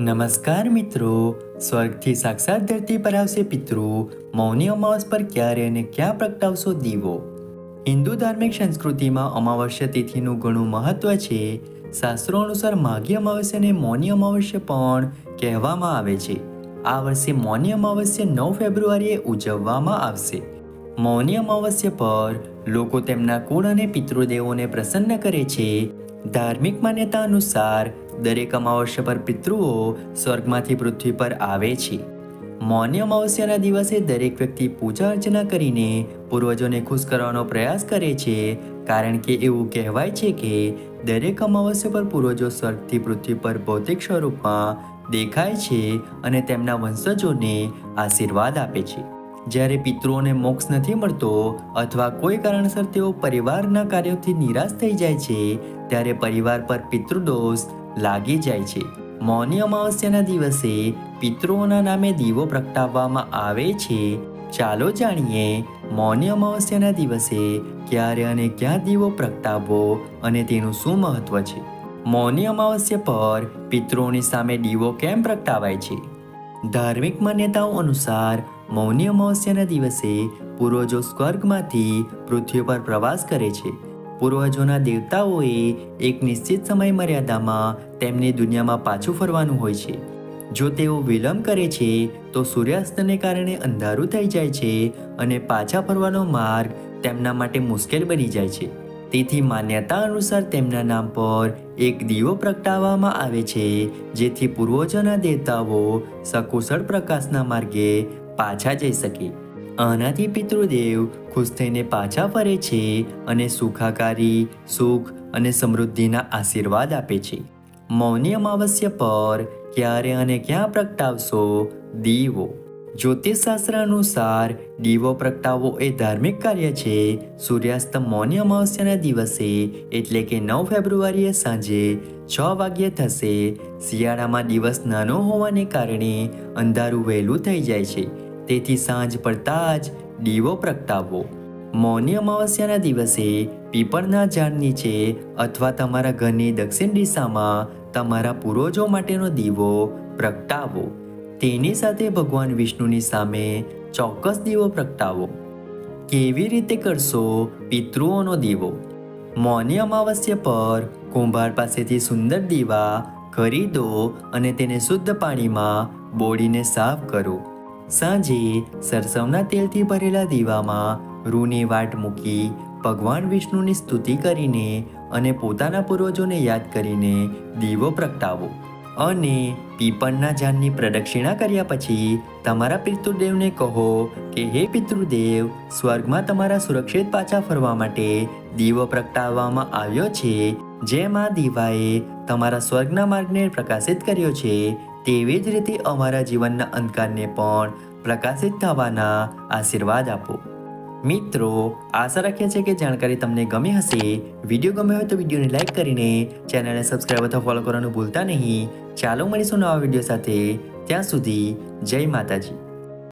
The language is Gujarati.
નમસ્કાર મિત્રો. સ્વર્ગથી સાક્ષાત ધરતી પર આવશે પિતૃ. મૌની અમાવસ પર ક્યારે અને ક્યાં પ્રગટાવશો દીવો? હિન્દુ ધાર્મિક સંસ્કૃતિમાં અમાવસ્યા તિથિનું ઘણું મહત્વ છે. શાસ્ત્રો અનુસાર માઘી અમાવસ્યાને મૌની અમાવસ્યા પણ કહેવામાં આવે છે. આ વર્ષે મૌની અમાવસ્યા નવ ફેબ્રુઆરીએ ઉજવવામાં આવશે. મૌની અમાવસ્યા પર લોકો તેમના કુળ અને પિતૃદેવોને પ્રસન્ન કરે છે. ધાર્મિક માન્યતા અનુસાર દરેક અમાવસ્યા પર પિતૃઓ સ્વર્ગમાંથી પૃથ્વી પર આવે છે. મૌની અમાવસ્યાના દિવસે દરેક વ્યક્તિ પૂજા અર્ચના કરીને પૂર્વજોને ખુશ કરવાનો પ્રયાસ કરે છે, કારણ કે એવું કહેવાય છે કે દરેક અમાવસ્યા પર પૂર્વજો સ્વર્ગથી પૃથ્વી પર ભૌતિક સ્વરૂપમાં દેખાય છે અને તેમના વંશજોને આશીર્વાદ આપે છે. જ્યારે પિતૃઓને મોક્ષ નથી મળતો અથવા કોઈ કારણસર તેઓ પરિવારના કાર્યોથી નિરાશ થઈ જાય છે, ત્યારે પરિવાર પર પિતૃદોષ લાગી જાય છે. મૌની અમાવસ્યાના દિવસે પિતૃઓના નામે દીવો પ્રગટાવવામાં આવે છે. ચાલો જાણીએ મૌની અમાવસ્યાના દિવસે ક્યારે અને ક્યાં દીવો પ્રગટાવવો અને તેનું શું મહત્વ છે? મૌની અમાવસ્યા પર પિતૃઓની સામે દીવો કેમ પ્રગટાવાય છે? ધાર્મિક માન્યતાઓ અનુસાર મૌની અમાવસ્યાના દિવસે પૂર્વજો સ્વર્ગમાંથી પૃથ્વી પર પ્રવાસ કરે છે. પૂર્વજોના દેવતાઓએ એક નિશ્ચિત સમય મર્યાદામાં તેમને દુનિયામાં પાછું ફરવાનું હોય છે. જો તેઓ વિલંબ કરે છે, તો સૂર્યાસ્તને કારણે અંધારું થઈ જાય છે અને પાછા ફરવાનો માર્ગ તેમના માટે મુશ્કેલ બની જાય છે. તેથી માન્યતા અનુસાર તેમના નામ પર એક દીવો પ્રગટાવવામાં આવે છે, જેથી પૂર્વજોના દેવતાઓ સકુશળ પ્રકાશના માર્ગે પાછા જઈ શકે. આનાથી પિતૃદેવ ખુશ થઈને પાછા ફરે છે અને સુખાકારી, સુખ અને સમૃદ્ધિના આશીર્વાદ આપે છે. મૌની અમાવસ્યા પર ક્યારે અને ક્યાં પ્રગટાવશો? દીવો. જ્યોતિષશાસ્ત્ર અનુસાર દીવો પ્રગટાવવો એ ધાર્મિક કાર્ય છે. સૂર્યાસ્ત મૌની અમાવસ્યાના દિવસે, એટલે કે નવ ફેબ્રુઆરીએ સાંજે છ વાગ્યે થશે. શિયાળામાં દિવસ નાનો હોવાને કારણે અંધારું વહેલું થઈ જાય છે. તેથી સાંજ પડતા જ દીવો પ્રગટાવવો. મૌની અમાવસ્યાના દિવસે પીપળના ઝાડ નીચે અથવા તમારા ઘરની દક્ષિણ દિશામાં તમારા પૂર્વજો માટેનો દીવો પ્રગટાવો. તેની સાથે ભગવાન વિષ્ણુની સામે ચોક્કસ દીવો પ્રગટાવો. કેવી રીતે કરશો પિતૃઓનો દીવો? મૌની અમાવસ્યા પર કુંભાર પાસેથી સુંદર દીવા ખરીદો અને તેને શુદ્ધ પાણીમાં બોળીને સાફ કરો. સાંજે સરસવના તેલથી ભરેલા દીવામાં રૂની વાટ મૂકી ભગવાન વિષ્ણુની સ્તુતિ કરીને અને પોતાના પૂર્વજોને યાદ કરીને દીવો પ્રગટાવો અને પીપળના ઝાડની પ્રદક્ષિણા કર્યા પછી તમારા પિતૃદેવને કહો કે હે પિતૃદેવ, સ્વર્ગમાં તમારા સુરક્ષિત પાછા ફરવા માટે દીવો પ્રગટાવવામાં આવ્યો છે, જેમાં દીવાએ તમારા સ્વર્ગના માર્ગને પ્રકાશિત કર્યો છે તેવી જ રીતે અમારા જીવનના અંધકારને પણ પ્રકાશિત થવાના આશીર્વાદ આપો. મિત્રો, આશા રાખીએ છીએ કે જાણકારી તમને ગમી હશે. વીડિયો ગમ્યો હોય તો વિડીયોને લાઇક કરીને ચેનલને સબસ્ક્રાઈબ અથવા ફોલો કરવાનું ભૂલતા નહીં. ચાલો મળીશું નવા વીડિયો સાથે. ત્યાં સુધી જય માતાજી.